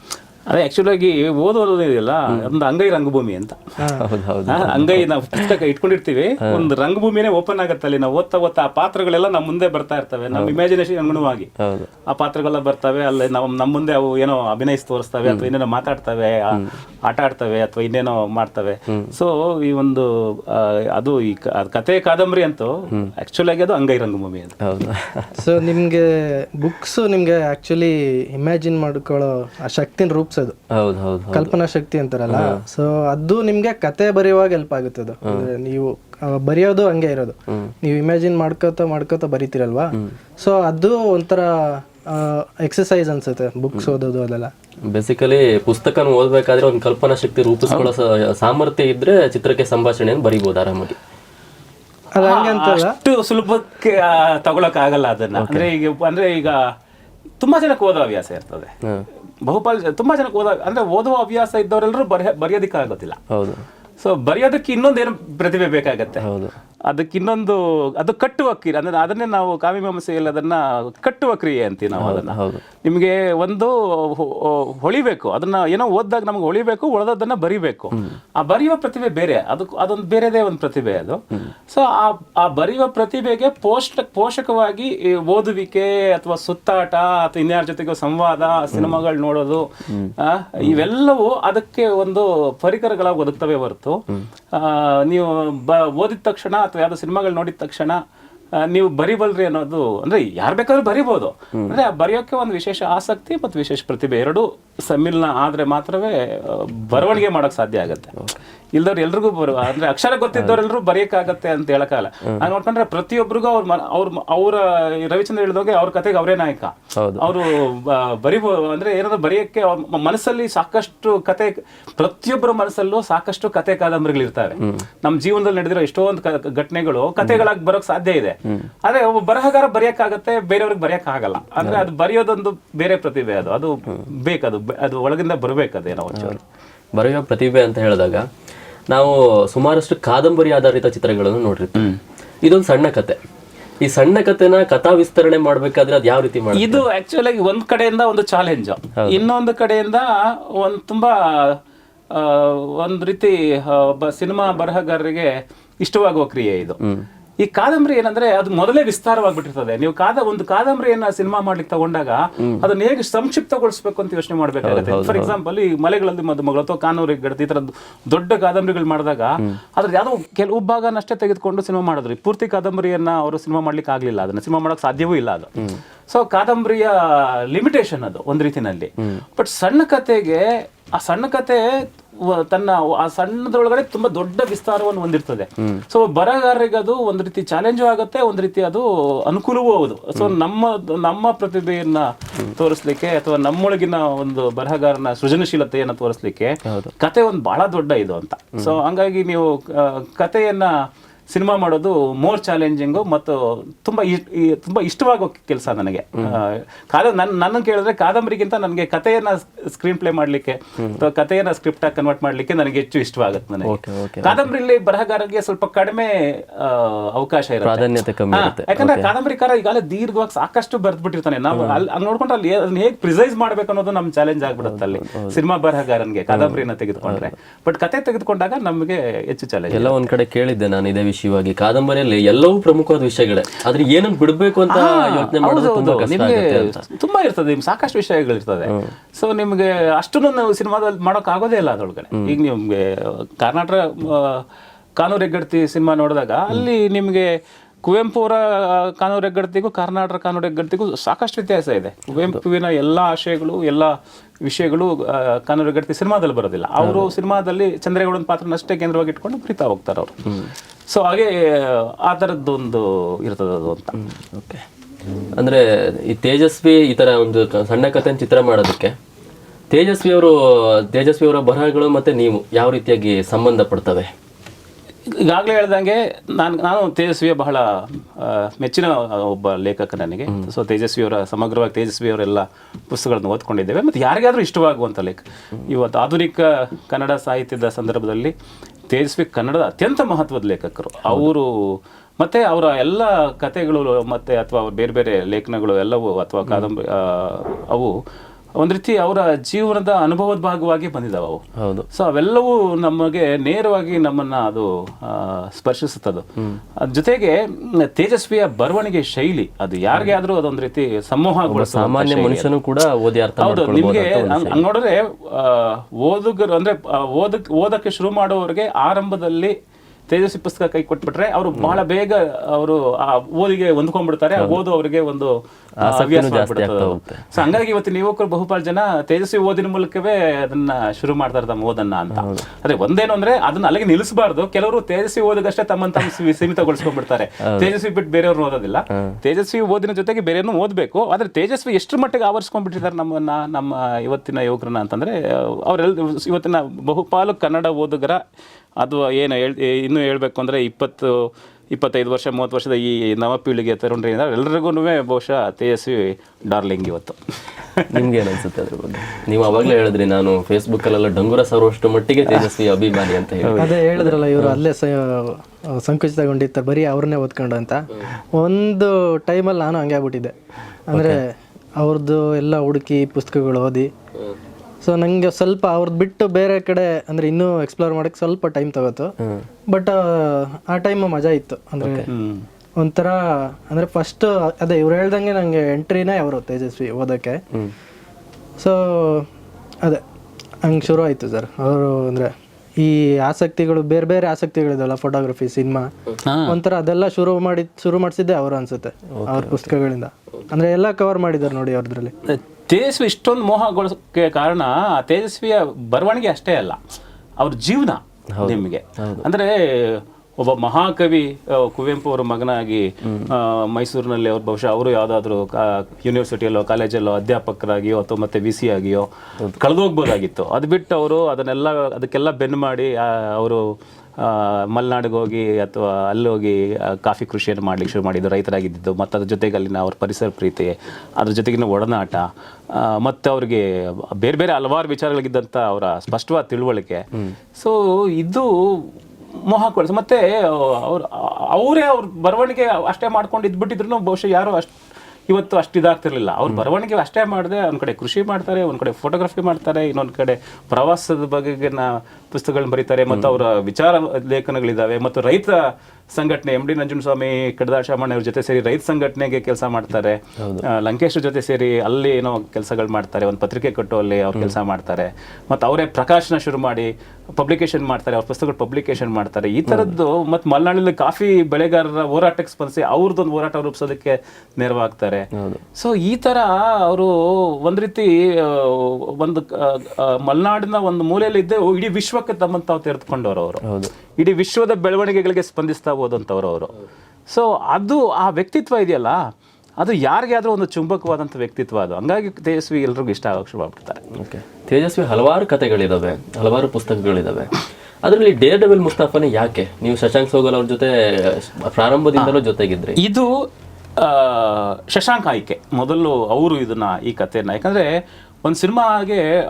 ಅದೇ ಆಕ್ಚುಲಿ ಆಗಿ ಓದೋದು ಇದೆಯಲ್ಲ ಒಂದು ಅಂಗೈ ರಂಗಭೂಮಿ ಅಂತ. ಹೌದು ಹೌದು. ಆ, ಅಂಗೈ ನಾವು ಪುಸ್ತಕ ಇಟ್ಕೊಂಡಿರ್ತೀವಿ ಒಂದು ರಂಗಭೂಮಿನೇ ಓಪನ್ ಆಗುತ್ತೆ ಅಲ್ಲಿ ನಾವು ಓದ್ತಾ ಓದ್ತಾ ಆ ಪಾತ್ರಗಳೆಲ್ಲ ನಮ್ಮ ಮುಂದೆ ಬರ್ತಾ ಇರ್ತವೆ ನಮ್ಮ ಇಮ್ಯಾಜಿನೇಷನ್ ಅನುಗುಣವಾಗಿ. ಹೌದು. ಆ ಪಾತ್ರಗಳೆಲ್ಲ ಬರ್ತವೆ ಅಲ್ಲಿ ನಮ್ಮ ನಮ್ಮ ಮುಂದೆ ಅವು ಏನೋ ಅಭಿನಯಿಸಿ ತೋರಿಸ್ತವೆ ಅಥವಾ ಇನ್ನೇನೋ ಮಾತಾಡ್ತವೆ ಆಟ ಆಡ್ತವೆ ಅಥವಾ ಇನ್ನೇನೋ ಮಾಡ್ತವೆ. ಸೊ ಈ ಒಂದು ಆ, ಅದು ಈ ಕತೆ ಕಾದಂಬರಿ ಅಂತೂ ಆಕ್ಚುಲ್ ಆಗಿ ಅದು ಅಂಗೈ ರಂಗಭೂಮಿ ಅಂತ. ಹೌದು. ಸೊ ನಿಮಗೆ ಬುಕ್ಸ್ ನಿಮಗೆ ಆ್ಯಕ್ಚುಲಿ ಇಮ್ಯಾಜಿನ್ ಮಾಡ್ಕೊಳ್ಳೋ ಆ ಶಕ್ತಿನ ಹೌದು ಹೌದು ಕಲ್ಪನಾ ಶಕ್ತಿ ಅಂತಾರಲ್ಲ ಸೊ ಅದು ನಿಮ್ಗೆ ಕತೆ ಬರೆಯುವಾಗ ಹೆಲ್ಪ್ ಆಗುತ್ತೆ ಅದು. ಅಂದ್ರೆ ನೀವು ಬರೆಯೋದು ಹಂಗೆ ಇರೋದು. ನೀವು ಇಮ್ಯಾಜಿನ್ ಮಾಡ್ಕೋತಾ ಮಾಡ್ಕೋತಾ ಬರಿತೀರಲ್ವಾ? ಸೊ ಅದು ಒಂಥರ ಎಕ್ಸಸೈಸ್ ಅನ್ಸುತ್ತೆ ಬುಕ್ಸ್ ಓದೋದು ಅದೆಲ್ಲ. ಬೇಸಿಕಲಿ ಪುಸ್ತಕ ಓದಬೇಕಾದ್ರೆ ಒಂದು ಕಲ್ಪನಾ ಶಕ್ತಿ ರೂಪಿಸ್ಕೊಳ್ಳೋ ಸಾಮರ್ಥ್ಯ ಇದ್ರೆ ಚಿತ್ರಕ್ಕೆ ಸಂಭಾಷಣೆಯನ್ನು ಬರಿಬೋದು ಆರಾಮಾಗಿ. ಅಷ್ಟು ಸುಲಭಕ್ಕೆ ತಗೊಳಕ್ ಆಗಲ್ಲ ಅದನ್ನ. ಅಂದ್ರೆ ಈಗ ಅಂದ್ರೆ ಈಗ ತುಂಬಾ ಜನಕ್ಕೆ ಓದೋ ಹವ್ಯಾಸ ಇರ್ತದೆ. ಬಹುಪಾಲು ತುಂಬಾ ಜನಕ್ಕೆ ಓದೋ ಅಂದ್ರೆ ಓದುವ ಹವ್ಯಾಸ ಇದ್ದವರೆಲ್ಲರೂ ಬರೆಯ ಬರೆಯೋದಕ್ಕೆ ಆಗೋದಿಲ್ಲ ಹೌದು. ಸೊ ಬರೆಯೋದಕ್ಕೆ ಇನ್ನೊಂದೇನು ಪ್ರತಿಭೆ ಬೇಕಾಗತ್ತೆ? ಹೌದು. ಅದಕ್ಕೆ ಇನ್ನೊಂದು ಅದು ಕಟ್ಟುವ ಕ್ರಿಯೆ ಅಂದ್ರೆ ಅದನ್ನೇ ನಾವು ಕಾವ್ಯಮೀಮಾಂಸೆಯಲ್ಲಿ ಅದನ್ನ ಕಟ್ಟುವ ಕ್ರಿಯೆ ಅಂತೀವಿ ನಾವು ಅದನ್ನ. ನಿಮಗೆ ಒಂದು ಹೊಳಿಬೇಕು ಅದನ್ನ ಏನೋ ಓದಿದಾಗ ನಮ್ಗೆ ಹೊಳಿಬೇಕು ಉಳಿದದನ್ನ ಬರಿಬೇಕು. ಆ ಬರೆಯುವ ಪ್ರತಿಭೆ ಬೇರೆ ಅದು ಅದೊಂದು ಬೇರೆದೇ ಒಂದು ಪ್ರತಿಭೆ ಅದು. ಸೊ ಆ ಆ ಬರೆಯುವ ಪ್ರತಿಭೆಗೆ ಪೋಷಕ ಪೋಷಕವಾಗಿ ಓದುವಿಕೆ ಅಥವಾ ಸುತ್ತಾಟ ಅಥವಾ ಇನ್ಯಾರ ಜೊತೆಗೆ ಸಂವಾದ ಸಿನಿಮಾಗಳು ನೋಡೋದು ಇವೆಲ್ಲವೂ ಅದಕ್ಕೆ ಒಂದು ಪರಿಕರಗಳಾಗಿ ಒದಗ್ತವೆ ಹೊರತು. ನೀವು ಬ ಓದಿದ ತಕ್ಷಣ ಅಥವಾ ಯಾವುದೋ ಸಿನಿಮಾಗಳು ನೋಡಿದ ತಕ್ಷಣ ನೀವು ಬರಿಬಲ್ರಿ ಅನ್ನೋದು, ಅಂದ್ರೆ ಯಾರು ಬೇಕಾದ್ರೂ ಬರಿಬೋದು. ಅಂದ್ರೆ ಆ ಬರೆಯೋಕ್ಕೆ ಒಂದು ವಿಶೇಷ ಆಸಕ್ತಿ ಮತ್ತು ವಿಶೇಷ ಪ್ರತಿಭೆ ಎರಡೂ ಸಮ್ಮಿಲನ ಆದರೆ ಮಾತ್ರವೇ ಬರವಣಿಗೆ ಮಾಡೋಕ್ಕೆ ಸಾಧ್ಯ ಆಗತ್ತೆ. ಇಲ್ದವ್ರು ಎಲ್ರಿಗೂ ಬರುವ ಅಂದ್ರೆ ಅಕ್ಷರ ಗೊತ್ತಿದ್ದವರೆಲ್ಲರೂ ಬರೆಯಕ್ಕಾಗತ್ತೆ ಅಂತ ಹೇಳಕ್ಕಾಗಲ್ಲ. ನಾನು ನೋಡ್ಕೊಂಡ್ರೆ ಪ್ರತಿಯೊಬ್ಬರಿಗೂ ಅವ್ರ ಅವ್ರ ಅವರ ರವಿಚಂದ್ರ ಹೇಳಿದೋಗೆ ಅವ್ರ ಕತೆಗೆ ಅವರೇ ನಾಯಕ. ಅವರು ಬರಿಬೋದು ಅಂದ್ರೆ ಏನಾದ್ರು ಬರೆಯಕ್ಕೆ ಮನಸ್ಸಲ್ಲಿ ಸಾಕಷ್ಟು ಕತೆ ಪ್ರತಿಯೊಬ್ಬರ ಮನಸ್ಸಲ್ಲೂ ಸಾಕಷ್ಟು ಕತೆ ಕಾದಂಬರಿಗಳು ಇರ್ತವೆ ನಮ್ಮ ಜೀವನದಲ್ಲಿ ನಡೆದಿರೋ ಎಷ್ಟೊಂದು ಒಂದು ಘಟನೆಗಳು ಕತೆಗಳಾಗಿ ಬರೋಕ್ ಸಾಧ್ಯ ಇದೆ. ಆದ್ರೆ ಒಬ್ಬ ಬರಹಗಾರ ಬರೆಯಕ್ಕಾಗತ್ತೆ ಬೇರೆಯವ್ರಿಗೆ ಬರೆಯಕ್ ಆಗಲ್ಲ ಅಂದ್ರೆ ಅದು ಬರೆಯೋದೊಂದು ಬೇರೆ ಪ್ರತಿಭೆ ಅದು. ಅದು ಬೇಕದು ಅದು ಒಳಗಿಂದ ಬರಬೇಕದೇನೋ ಬರೆಯುವ ಪ್ರತಿಭೆ ಅಂತ ಹೇಳಿದಾಗ ನಾವು ಸುಮಾರಷ್ಟು ಕಾದಂಬರಿ ಆಧಾರಿತ ಚಿತ್ರಗಳನ್ನು ನೋಡಿರ್ತೀವಿ. ಇದೊಂದು ಸಣ್ಣ ಕತೆ. ಈ ಸಣ್ಣ ಕಥೆನ ಕಥಾ ವಿಸ್ತರಣೆ ಮಾಡ್ಬೇಕಾದ್ರೆ ಅದು ಯಾವ ರೀತಿ ಮಾಡಿ ಇದು ಆಗಿ ಒಂದ್ ಕಡೆಯಿಂದ ಒಂದು ಚಾಲೆಂಜ್ ಇನ್ನೊಂದು ಕಡೆಯಿಂದ ಒಂದ್ ತುಂಬಾ ಒಂದ್ ರೀತಿ ಒಬ್ಬ ಸಿನಿಮಾ ಬರಹಗಾರರಿಗೆ ಇಷ್ಟವಾಗುವ ಕ್ರಿಯೆ ಇದು. ಈ ಕಾದಂಬರಿ ಏನಂದ್ರೆ ಅದು ಮೊದಲೇ ವಿಸ್ತಾರವಾಗ್ಬಿಟ್ಟಿರ್ತದೆ. ನೀವು ಕಾದ ಒಂದು ಕಾದಂಬರಿಯನ್ನ ಸಿನಿಮಾ ಮಾಡ್ಲಿಕ್ಕೆ ತಗೊಂಡಾಗ ಅದನ್ನ ಹೇಗೆ ಸಂಕ್ಷಿಪ್ತಗೊಳಿಸಬೇಕು ಅಂತ ಯೋಚನೆ ಮಾಡ್ಬೇಕಾಗುತ್ತೆ. ಫಾರ್ ಎಕ್ಸಾಂಪಲ್ ಈ ಮಲೆಗಳಲ್ಲಿ ಮದುಮಗಳು ಅಥವಾ ಕಾನೂರಿ ಗಡತಿ ಈ ದೊಡ್ಡ ಕಾದಂಬರಿಗಳು ಮಾಡಿದಾಗ ಅದ್ರ ಯಾವ್ದೋ ಕೆಲವು ಭಾಗನಷ್ಟೇ ತೆಗೆದುಕೊಂಡು ಸಿನಿಮಾ ಮಾಡಿದ್ರಿ. ಪೂರ್ತಿ ಕಾದಂಬರಿಯನ್ನ ಅವರು ಸಿನಿಮಾ ಮಾಡ್ಲಿಕ್ಕೆ ಆಗ್ಲಿಲ್ಲ. ಅದನ್ನ ಸಿನಿಮಾ ಮಾಡಕ್ ಸಾಧ್ಯವೂ ಇಲ್ಲ ಅದು. ಸೊ ಕಾದಂಬರಿಯ ಲಿಮಿಟೇಷನ್ ಅದು ಒಂದ್ ರೀತಿನಲ್ಲಿ. ಬಟ್ ಸಣ್ಣ ಕತೆಗೆ ಆ ಸಣ್ಣ ಕತೆ ತನ್ನ ಆ ಸಣ್ಣದ್ರೊಳಗಡೆ ತುಂಬಾ ದೊಡ್ಡ ವಿಸ್ತಾರವನ್ನು ಹೊಂದಿರ್ತದೆ. ಸೊ ಬರಹಗಾರರಿಗೆ ಅದು ಒಂದ್ ರೀತಿ ಚಾಲೆಂಜು ಆಗುತ್ತೆ ಒಂದ್ ರೀತಿ ಅದು ಅನುಕೂಲವೂ ಹೌದು. ಸೊ ನಮ್ಮ ನಮ್ಮ ಪ್ರತಿಭೆಯನ್ನ ತೋರಿಸ್ಲಿಕ್ಕೆ ಅಥವಾ ನಮ್ಮೊಳಗಿನ ಒಂದು ಬರಹಗಾರನ ಸೃಜನಶೀಲತೆಯನ್ನ ತೋರಿಸ್ಲಿಕ್ಕೆ ಕತೆ ಒಂದು ಬಹಳ ದೊಡ್ಡ ಇದು ಅಂತ. ಸೊ ಹಂಗಾಗಿ ನೀವು ಕತೆಯನ್ನ ಸಿನಿಮಾ ಮಾಡೋದು ಮೋರ್ ಚಾಲೆಂಜಿಂಗು ಮತ್ತು ತುಂಬಾ ತುಂಬ ಇಷ್ಟವಾಗೋ ಕೆಲಸ ನನಗೆ. ಕಾದ ನನ್ನ ನನ್ನ ಕೇಳಿದ್ರೆ ಕಾದಂಬರಿಗಿಂತ ನನಗೆ ಕಥೆಯನ್ನು ಸ್ಕ್ರೀನ್ ಪ್ಲೇ ಮಾಡ್ಲಿಕ್ಕೆ ಅಥವಾ ಕಥೆಯನ್ನ ಸ್ಕ್ರಿಪ್ಟ್ ಆಗಿ ಕನ್ವರ್ಟ್ ಮಾಡ್ಲಿಕ್ಕೆ ನನಗೆ ಹೆಚ್ಚು ಇಷ್ಟವಾಗುತ್ತೆ ನನಗೆ. ಕಾದಂಬರಿಲಿ ಬರಹಗಾರರಿಗೆ ಸ್ವಲ್ಪ ಕಡಿಮೆ ಅವಕಾಶ ಇರುತ್ತೆ. ಪ್ರಾಧಾನ್ಯತೆ ಕಮ್ಮಿ ಇರುತ್ತೆ. ಯಾಕಂದ್ರೆ ಕಾದಂಬರಿಕಾರ ಈಗಾಗಲೇ ದೀರ್ಘವಾಗಿ ಸಾಕಷ್ಟು ಬರೆದ್ಬಿಟ್ಟಿರ್ತಾನೆ. ನಾವು ಅಲ್ಲಿ ಹಂಗೆ ನೋಡ್ಕೊಂಡ್ರೆ ಅಲ್ಲಿ ಅದನ್ನ ಹೇಗೆ ಪ್ರಿಸೈಸ್ ಮಾಡ್ಬೇಕು ಅನ್ನೋದು ನಮ್ಮ ಚಾಲೆಂಜ್ ಆಗ್ಬಿಡುತ್ತೆ ಅಲ್ಲಿ. ಸಿನಿಮಾ ಬರಹಗಾರನ್ಗೆ ಕಾದಂಬರಿನ ತೆಗೆದುಕೊಂಡ್ರೆ. ಬಟ್ ಕತೆ ತೆಗೆದುಕೊಂಡಾಗ ನಮಗೆ ಹೆಚ್ಚು ಚಾಲೆಂಜ್ ಎಲ್ಲ ಒಂದ್ ಕಡೆ ಕೇಳಿದ್ದೆ ನಾನು ಇದೇ ವಿಷಯವಾಗಿ ಕಾದಂಬರಿಯಲ್ಲಿ ಎಲ್ಲವೂ ಪ್ರಮುಖವಾದ ವಿಷಯಗಳೇ. ಆದ್ರೆ ಏನನ್ನ ಬಿಡಬೇಕು ಅಂತ ಯೋಚನೆ ಮಾಡೋದು ತುಂಬಾ ಕಷ್ಟ ನಿಮ್ಗೆ ಆಗುತ್ತೆ ಅಂತ. ತುಂಬಾ ಇರ್ತದೆ ನಿಮ್ಗೆ ಸಾಕಷ್ಟು ವಿಷಯಗಳಿರ್ತದೆ ಸೊ ನಿಮ್ಗೆ ಅಷ್ಟನ್ನು ನಾವು ಸಿನಿಮಾದಲ್ಲಿ ಮಾಡೋಕ್ ಆಗೋದೇ ಇಲ್ಲ ಅದ್ರೊಳಗಡೆ. ಈಗ ನಿಮ್ಗೆ ಕರ್ನಾಟಕ ಕಾನೂರು ಹೆಗ್ಗಡ್ತಿ ಸಿನಿಮಾ ನೋಡಿದಾಗ ಅಲ್ಲಿ ನಿಮ್ಗೆ ಕುವೆಂಪು ಅವರ ಕಾನೂರು ಹೆಗ್ಗಡ್ತಿಗೂ ಕರ್ನಾಟಕ ಕಾನೂರು ಹೆಗ್ಗಡ್ತಿಗೂ ಸಾಕಷ್ಟು ವ್ಯತ್ಯಾಸ ಇದೆ. ಕುವೆಂಪುವಿನ ಎಲ್ಲಾ ಆಶಯಗಳು ಎಲ್ಲ ವಿಷಯಗಳು ಆ, ಕಾನೂರು ಹೆಗ್ಗಡ್ತಿ ಸಿನಿಮಾದಲ್ಲಿ ಬರೋದಿಲ್ಲ. ಅವರು ಸಿನಿಮಾದಲ್ಲಿ ಚಂದ್ರೇಗೌಡನ ಪಾತ್ರನಷ್ಟೇ ಕೇಂದ್ರವಾಗಿ ಇಟ್ಕೊಂಡು ಬರಿತಾ ಹೋಗ್ತಾರೆ ಅವರು ಸೊ ಹಾಗೆ ಆ ಥರದ್ದೊಂದು ಇರ್ತದೆ ಅದು ಅಂತ. ಓಕೆ ಅಂದರೆ ಈ ತೇಜಸ್ವಿ ಈ ಥರ ಒಂದು ಕ- ಸಣ್ಣ ಕಥೆನ ಚಿತ್ರ ಮಾಡೋದಕ್ಕೆ ತೇಜಸ್ವಿ ಅವರು ತೇಜಸ್ವಿ ಅವರ ಬರಹಗಳು ಮತ್ತು ನೀವು ಯಾವ ರೀತಿಯಾಗಿ ಸಂಬಂಧ ಪಡ್ತವೆ? ಈಗಾಗಲೇ ಹೇಳ್ದಂಗೆ ನಾನು ನಾನು ತೇಜಸ್ವಿಯ ಬಹಳ ಆ, ಮೆಚ್ಚಿನ ಒಬ್ಬ ಲೇಖಕ ನನಗೆ. ಸೊ ತೇಜಸ್ವಿಯವರ ಸಮಗ್ರವಾಗಿ ತೇಜಸ್ವಿಯವರೆಲ್ಲ ಪುಸ್ತಕಗಳನ್ನು ಓದ್ಕೊಂಡಿದ್ದೇವೆ. ಮತ್ತು ಯಾರಿಗಾದರೂ ಇಷ್ಟವಾಗುವಂಥ ಲೇಖ ಇವತ್ತು ಆಧುನಿಕ ಕನ್ನಡ ಸಾಹಿತ್ಯದ ಸಂದರ್ಭದಲ್ಲಿ ತೇಜಸ್ವಿ ಕನ್ನಡದ ಅತ್ಯಂತ ಮಹತ್ವದ ಲೇಖಕರು. ಅವರು ಮತ್ತೆ ಅವರ ಎಲ್ಲ ಕಥೆಗಳು ಮತ್ತೆ ಅಥವಾ ಬೇರೆ ಬೇರೆ ಲೇಖನಗಳು ಎಲ್ಲವೂ ಅಥವಾ ಕಾದಂಬರಿ ಅವು ಒಂದು ರೀತಿ ಅವರ ಜೀವನದ ಅನುಭವದ ಭಾಗವಾಗಿ ಬಂದಿದ್ದಾವೆ ಅವು. ಹೌದು. ಸೊ ಅವೆಲ್ಲವೂ ನಮಗೆ ನೇರವಾಗಿ ನಮ್ಮನ್ನ ಅದು ಸ್ಪರ್ಶಿಸುತ್ತದು ಜೊತೆಗೆ ತೇಜಸ್ವಿಯ ಬರವಣಿಗೆ ಶೈಲಿ ಅದು ಯಾರಿಗೆ ಆದ್ರೂ ಅದೊಂದು ರೀತಿ ಸಮೂಹ ಸಾಮಾನ್ಯ ಮನುಷ್ಯನು ಕೂಡ ಓದಿ ಅರ್ಥ ಹೌದು ನಿಮಗೆ ನೋಡಿದ್ರೆ ಓದುಗರು ಅಂದ್ರೆ ಓದಕ್ಕೆ ಶುರು ಮಾಡುವವರಿಗೆ ಆರಂಭದಲ್ಲಿ ತೇಜಸ್ವಿ ಪುಸ್ತಕ ಕೈ ಕೊಟ್ಬಿಟ್ರೆ ಅವರು ಬಹಳ ಬೇಗ ಅವರು ಆ ಓದಿಗೆ ಹೊಂದ್ಕೊಂಡ್ಬಿಡ್ತಾರೆ ಆ ಓದು ಅವರಿಗೆ ಒಂದು ಹವ್ಯಾಸ ಸೊ ಹಂಗಾಗಿ ಇವತ್ತಿನ ಯುವಕರು ಬಹುಪಾಲು ಜನ ತೇಜಸ್ವಿ ಓದಿನ ಮೂಲಕವೇ ಅದನ್ನ ಶುರು ಮಾಡ್ತಾರೆ ತಮ್ಮ ಓದನ್ನ ಅಂತ. ಅದೇ ಒಂದೇನು ಅಂದ್ರೆ ಅದನ್ನ ಅಲ್ಲಿಗೆ ನಿಲ್ಲಿಸಬಾರ್ದು. ಕೆಲವರು ತೇಜಸ್ವಿ ಓದಿಗಷ್ಟೇ ತಮ್ಮನ್ನು ತಮ್ಮ ಸೀ- ಸೀಮಿತಗೊಳಿಸ್ಕೊಂಡ್ಬಿಡ್ತಾರೆ. ತೇಜಸ್ವಿ ಬಿಟ್ಟು ಬೇರೆಯವ್ರನ್ನ ಓದೋದಿಲ್ಲ. ತೇಜಸ್ವಿ ಓದಿನ ಜೊತೆಗೆ ಬೇರೆಯನ್ನು ಓದಬೇಕು. ಆದ್ರೆ ತೇಜಸ್ವಿ ಎಷ್ಟು ಮಟ್ಟಿಗೆ ಆವರಿಸ್ಕೊಂಡ್ಬಿಟ್ಟಿದ್ದಾರೆ ನಮ್ಮನ್ನ ನಮ್ಮ ಇವತ್ತಿನ ಯುವಕರನ್ನ ಅಂತಂದ್ರೆ ಅವರೆಲ್ಲ ಇವತ್ತಿನ ಬಹುಪಾಲು ಕನ್ನಡ ಓದುಗರ ಅದು ಏನು ಹೇಳ್ ಇನ್ನೂ ಹೇಳಬೇಕು ಅಂದರೆ ಇಪ್ಪತ್ತು ಇಪ್ಪತ್ತೈದು ವರ್ಷ ಮೂವತ್ತು ವರ್ಷದ ಈ ನವ ಪೀಳಿಗೆ ತರುಣರಿಂದ ಎಲ್ರಿಗೂ ಬಹುಶಃ ತೇಜಸ್ವಿ ಡಾರ್ಲಿಂಗ್ ಇವತ್ತು. ನಿಮ್ಗೆ ಏನು ಅನ್ಸುತ್ತೆ ಅದ್ರ ಬಗ್ಗೆ? ನೀವು ಅವಾಗಲೇ ಹೇಳಿದ್ರಿ ನಾನು ಫೇಸ್ಬುಕ್ ಅಲ್ಲೆಲ್ಲ ಡಂಗುರ ಸಾರುವಷ್ಟು ಮಟ್ಟಿಗೆ ತೇಜಸ್ವಿ ಅಭಿಮಾನಿ ಅಂತ ಹೇಳಿ. ಅದೇ ಹೇಳಿದ್ರಲ್ಲ ಇವರು ಅಲ್ಲೇ ಸ ಸಂಕುಚಿತಗೊಂಡಿರ್ತಾರೆ ಬರೀ ಅವ್ರನ್ನೇ ಓದ್ಕೊಂಡು ಅಂತ. ಒಂದು ಟೈಮಲ್ಲಿ ನಾನು ಹಂಗೆ ಆಗ್ಬಿಟ್ಟಿದ್ದೆ. ಅಂದರೆ ಅವ್ರದ್ದು ಎಲ್ಲ ಹುಡುಕಿ ಪುಸ್ತಕಗಳು ಓದಿ ಸೊ ನನಗೆ ಸ್ವಲ್ಪ ಅವ್ರದ್ದು ಬಿಟ್ಟು ಬೇರೆ ಕಡೆ ಅಂದರೆ ಇನ್ನೂ ಎಕ್ಸ್ಪ್ಲೋರ್ ಮಾಡೋಕ್ಕೆ ಸ್ವಲ್ಪ ಟೈಮ್ ತಗೋತು. ಬಟ್ ಆ ಟೈಮ್ ಮಜಾ ಇತ್ತು. ಅಂದರೆ ಒಂಥರ ಅಂದರೆ ಫಸ್ಟ್ ಅದೇ ಇವ್ರು ಹೇಳ್ದಂಗೆ ನನಗೆ ಎಂಟ್ರಿನೇ ಅವರು ತೇಜಸ್ವಿ ಓದೋಕ್ಕೆ ಸೊ ಅದೇ ಹಂಗೆ ಶುರು ಆಯಿತು ಸರ್. ಅವರು ಅಂದರೆ ಈ ಆಸಕ್ತಿಗಳು ಬೇರೆ ಬೇರೆ ಆಸಕ್ತಿಗಳಿದಾವಲ್ಲ ಫೋಟೋಗ್ರಫಿ ಸಿನಿಮಾ ಒಂಥರ ಅದೆಲ್ಲ ಶುರು ಮಾಡಿ ಶುರು ಮಾಡಿಸಿದ್ದೆ ಅವರು ಅನ್ಸುತ್ತೆ. ಅವ್ರ ಪುಸ್ತಕಗಳಿಂದ. ಅಂದ್ರೆ ಎಲ್ಲ ಕವರ್ ಮಾಡಿದ್ದಾರೆ ನೋಡಿ ಅವ್ರದ್ರಲ್ಲಿ. ತೇಜಸ್ವಿ ಇಷ್ಟೊಂದು ಮೋಹಗೊಳಿಸೋಕ್ಕೆ ಕಾರಣ ಆ ತೇಜಸ್ವಿಯ ಬರವಣಿಗೆ ಅಷ್ಟೇ ಅಲ್ಲ ಅವ್ರ ಜೀವನ ನಿಮಗೆ. ಅಂದ್ರೆ ಒಬ್ಬ ಮಹಾಕವಿ ಕುವೆಂಪು ಅವರ ಮಗನಾಗಿ ಮೈಸೂರಿನಲ್ಲಿ ಅವ್ರು ಬಹುಶಃ ಅವರು ಯಾವುದಾದ್ರೂ ಯೂನಿವರ್ಸಿಟಿಯಲ್ಲೋ ಕಾಲೇಜಲ್ಲೋ ಅಧ್ಯಾಪಕರಾಗಿಯೋ ಅಥವಾ ಮತ್ತೆ ವಿ ಸಿ ಆಗಿಯೋ ಕಳೆದೋಗ್ಬೋದಾಗಿತ್ತು. ಅದು ಬಿಟ್ಟು ಅವರು ಅದನ್ನೆಲ್ಲ ಅದಕ್ಕೆಲ್ಲ ಬೆನ್ನು ಮಾಡಿ ಅವರು ಮಲೆನಾಡಿಗೆ ಹೋಗಿ ಅಥವಾ ಅಲ್ಲಿ ಹೋಗಿ ಕಾಫಿ ಕೃಷಿಯನ್ನು ಮಾಡ್ಲಿಕ್ಕೆ ಶುರು ಮಾಡಿದ್ದು ರೈತರಾಗಿದ್ದು ಮತ್ತು ಅದ್ರ ಜೊತೆಗೆ ಅಲ್ಲಿನ ಅವ್ರ ಪರಿಸರ ಪ್ರೀತಿ ಅದ್ರ ಜೊತೆಗಿನ ಒಡನಾಟ ಮತ್ತು ಮತ್ತೆ ಅವ್ರಿಗೆ ಬೇರೆ ಬೇರೆ ಹಲವಾರು ವಿಚಾರಗಳಿದ್ದಂಥ ಅವರ ಸ್ಪಷ್ಟವಾದ ತಿಳುವಳಿಕೆ. ಸೊ ಇದು ಮೋಹ ಕೊಡಿಸ. ಮತ್ತೆ ಅವ್ರು ಅವರೇ ಅವ್ರ ಬರವಣಿಗೆ ಅಷ್ಟೇ ಮಾಡ್ಕೊಂಡು ಇದ್ಬಿಟ್ಟಿದ್ರು ಬಹುಶಃ ಯಾರು ಅಷ್ಟು ಇವತ್ತು ಅಷ್ಟು ಇದಾಗ್ತಿರ್ಲಿಲ್ಲ. ಅವ್ರ ಬರವಣಿಗೆ ಅಷ್ಟೇ ಮಾಡಿದೆ ಒಂದ್ ಕಡೆ ಕೃಷಿ ಮಾಡ್ತಾರೆ ಒಂದ್ ಕಡೆ ಫೋಟೋಗ್ರಫಿ ಮಾಡ್ತಾರೆ ಇನ್ನೊಂದ್ ಕಡೆ ಪ್ರವಾಸದ ಬಗೆಗಿನ ಪುಸ್ತಕಗಳನ್ನ ಬರೀತಾರೆ ಮತ್ತು ಅವರ ವಿಚಾರ ಲೇಖನಗಳಿದ್ದಾವೆ ಮತ್ತು ರೈತ ಸಂಘಟನೆ ಎಂ ಡಿ ನಂಜುನಸ್ವಾಮಿ ಕಡದಾಳ್ ಶಾಮಣ್ಣ ಅವ್ರ ಜೊತೆ ಸೇರಿ ರೈತ ಸಂಘಟನೆಗೆ ಕೆಲಸ ಮಾಡ್ತಾರೆ. ಲಂಕೇಶ್ ಜೊತೆ ಸೇರಿ ಅಲ್ಲಿ ಏನೋ ಕೆಲಸಗಳು ಮಾಡ್ತಾರೆ ಒಂದು ಪತ್ರಿಕೆ ಕಟ್ಟುವಲ್ಲಿ ಅವ್ರು ಕೆಲಸ ಮಾಡ್ತಾರೆ. ಮತ್ತು ಅವರೇ ಪ್ರಕಾಶನ ಶುರು ಮಾಡಿ ಪಬ್ಲಿಕೇಶನ್ ಮಾಡ್ತಾರೆ ಅವ್ರ ಪುಸ್ತಕಗಳು ಪಬ್ಲಿಕೇಶನ್ ಮಾಡ್ತಾರೆ. ಈ ಥರದ್ದು ಮತ್ತು ಮಲೆನಾಡಿನಲ್ಲಿ ಕಾಫಿ ಬೆಳೆಗಾರರ ಹೋರಾಟಕ್ಕೆ ಸ್ಪಂದಿಸಿ ಅವ್ರದ್ದೊಂದು ಹೋರಾಟ ರೂಪಿಸೋದಕ್ಕೆ ನೆರವಾಗ್ತಾರೆ. ಸೊ ಈ ತರ ಅವರು ಒಂದ್ ರೀತಿ ಒಂದು ಮಲೆನಾಡಿನ ಒಂದು ಮೂಲೆಯಲ್ಲಿ ಇದ್ದೇ ಇಡೀ ವಿಶ್ವಕ್ಕೆ ತಮ್ಮಂತ ತಾವು ತೆರೆದುಕೊಂಡವರು ಅವರು. ಇಡೀ ವಿಶ್ವದ ಬೆಳವಣಿಗೆಗಳಿಗೆ ಸ್ಪಂದಿಸ್ತಾ ಹೋದಂಥವ್ರು ಅವರು. ಸೊ ಅದು ಆ ವ್ಯಕ್ತಿತ್ವ ಇದೆಯಲ್ಲ? ಅದು ಯಾರಿಗೆ ಆದರೂ ಒಂದು ಚುಂಬಕವಾದಂಥ ವ್ಯಕ್ತಿತ್ವ ಅದು. ಹಂಗಾಗಿ ತೇಜಸ್ವಿ ಎಲ್ರಿಗೂ ಇಷ್ಟ ಆಗೋಕೆ ಶುರು ಆಗ್ಬಿಡ್ತಾರೆ. ಓಕೆ. ತೇಜಸ್ವಿ ಹಲವಾರು ಕಥೆಗಳಿದ್ದಾವೆ ಹಲವಾರು ಪುಸ್ತಕಗಳಿದಾವೆ. ಅದರಲ್ಲಿ ಡೇರ್ ಡಬಲ್ ಮುಸ್ತಾಫನೇ ಯಾಕೆ? ನೀವು ಶಶಾಂಕ್ ಸೋಗಲ್ ಅವ್ರ ಜೊತೆ ಪ್ರಾರಂಭದಿಂದಲೂ ಜೊತೆಗಿದ್ರಿ. ಇದು ಶಶಾಂಕ್ ಆಯ್ಕೆ. ಮೊದಲು ಅವರು ಇದನ್ನ ಈ ಕಥೆಯನ್ನ. ಯಾಕಂದ್ರೆ ಒಂದು ಸಿನಿಮಾಗೆ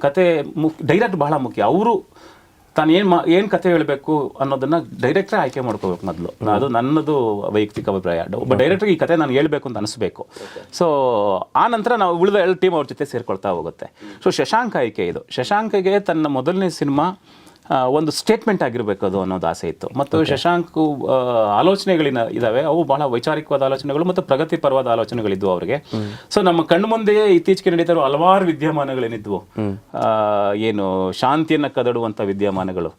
ಕತೆ ಮುಖ್ಯ ಡೈರೆಕ್ಟ್ ಬಹಳ ಮುಖ್ಯ. ಅವರು ತಾನು ಏನು ಮಾ ಏನು ಕಥೆ ಹೇಳಬೇಕು ಅನ್ನೋದನ್ನು ಡೈರೆಕ್ಟ್ರೇ ಆಯ್ಕೆ ಮಾಡ್ಕೋಬೇಕು ಮೊದಲು. ಅದು ನನ್ನದು ವೈಯಕ್ತಿಕ ಅಭಿಪ್ರಾಯ. ಒಬ್ಬ ಡೈರೆಕ್ಟ್ರಿಗೆ ಈ ಕತೆ ನಾನು ಹೇಳಬೇಕು ಅಂತ ಅನಿಸ್ಬೇಕು. ಸೊ ಆ ನಂತರ ನಾವು ಉಳಿದ ಎಲ್ಲ ಟೀಮ್ ಅವ್ರ ಜೊತೆ ಸೇರ್ಕೊಳ್ತಾ ಹೋಗುತ್ತೆ. ಸೊ ಶಶಾಂಕ್ ಆಯ್ಕೆ ಇದು. ಶಶಾಂಕಗೆ ತನ್ನ ಮೊದಲನೇ ಸಿನಿಮಾ ಒಂದು ಸ್ಟೇಟ್ಮೆಂಟ್ ಆಗಿರಬೇಕು ಅದು ಅನ್ನೋದು ಆಸೆ ಇತ್ತು. ಮತ್ತು ಶಶಾಂಕ್ ಆಲೋಚನೆಗಳಿನ ಇದಾವೆ. ಅವು ಬಹಳ ವೈಚಾರಿಕವಾದ ಆಲೋಚನೆಗಳು ಮತ್ತು ಪ್ರಗತಿಪರವಾದ ಆಲೋಚನೆಗಳಿದ್ವು ಅವರಿಗೆ. ಸೊ ನಮ್ಮ ಕಣ್ಣು ಮುಂದೆಯೇ ಇತ್ತೀಚೆಗೆ ನಡೀತಾ ಇರೋ ಹಲವಾರು ವಿದ್ಯಮಾನಗಳೇನಿದ್ವು. ಏನು ಶಾಂತಿಯನ್ನ ಕದಡುವಂಥ ವಿದ್ಯಮಾನಗಳು.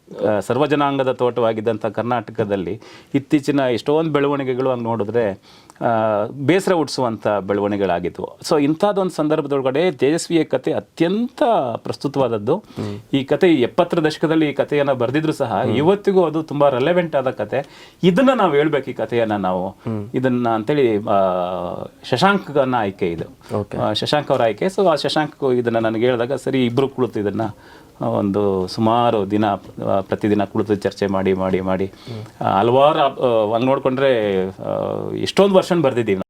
ಸರ್ವಜನಾಂಗದ ತೋಟವಾಗಿದ್ದಂಥ ಕರ್ನಾಟಕದಲ್ಲಿ ಇತ್ತೀಚಿನ ಎಷ್ಟೊಂದು ಬೆಳವಣಿಗೆಗಳು ಹಂಗೆ ನೋಡಿದ್ರೆ ಬೇಸರ ಹುಟ್ಟಿಸುವಂಥ ಬೆಳವಣಿಗೆಗಳಾಗಿದ್ವು. ಸೊ ಇಂಥದ್ದೊಂದು ಸಂದರ್ಭದೊಳಗಡೆ ತೇಜಸ್ವಿಯ ಕತೆ ಅತ್ಯಂತ ಪ್ರಸ್ತುತವಾದದ್ದು. ಈ ಕತೆ ಎಪ್ಪತ್ತರ ದಶಕದಲ್ಲಿ ಕಥೆಯನ್ನ ಬರೆದಿದ್ರು ಸಹ ಇವತ್ತಿಗೂ ಅದು ತುಂಬಾ ರೆಲೆವೆಂಟ್ ಆದ ಕತೆ ಇದನ್ನ ನಾವು ಹೇಳ್ಬೇಕು ಈ ಕಥೆಯನ್ನ ನಾವು. ಇದನ್ನ ಅಂತೇಳಿ ಶಶಾಂಕ್ನ ಆಯ್ಕೆ ಇದು. ಶಶಾಂಕ್ ಅವರ ಆಯ್ಕೆ. ಸೊ ಆ ಶಶಾಂಕ್ ಇದನ್ನ ನನಗೆ ಹೇಳಿದಾಗ ಸರಿ ಇಬ್ರು ಕುಳಿತು ಇದನ್ನ ಒಂದು ಸುಮಾರು ದಿನ ಪ್ರತಿದಿನ ಕುಳಿತು ಚರ್ಚೆ ಮಾಡಿ ಮಾಡಿ ಮಾಡಿ ಹಲವಾರು ಅಲ್ಲಿ ನೋಡಿಕೊಂಡ್ರೆ ಎಷ್ಟೊಂದು ವರ್ಷನ್ ಬರ್ದಿದ್ದೀವಿ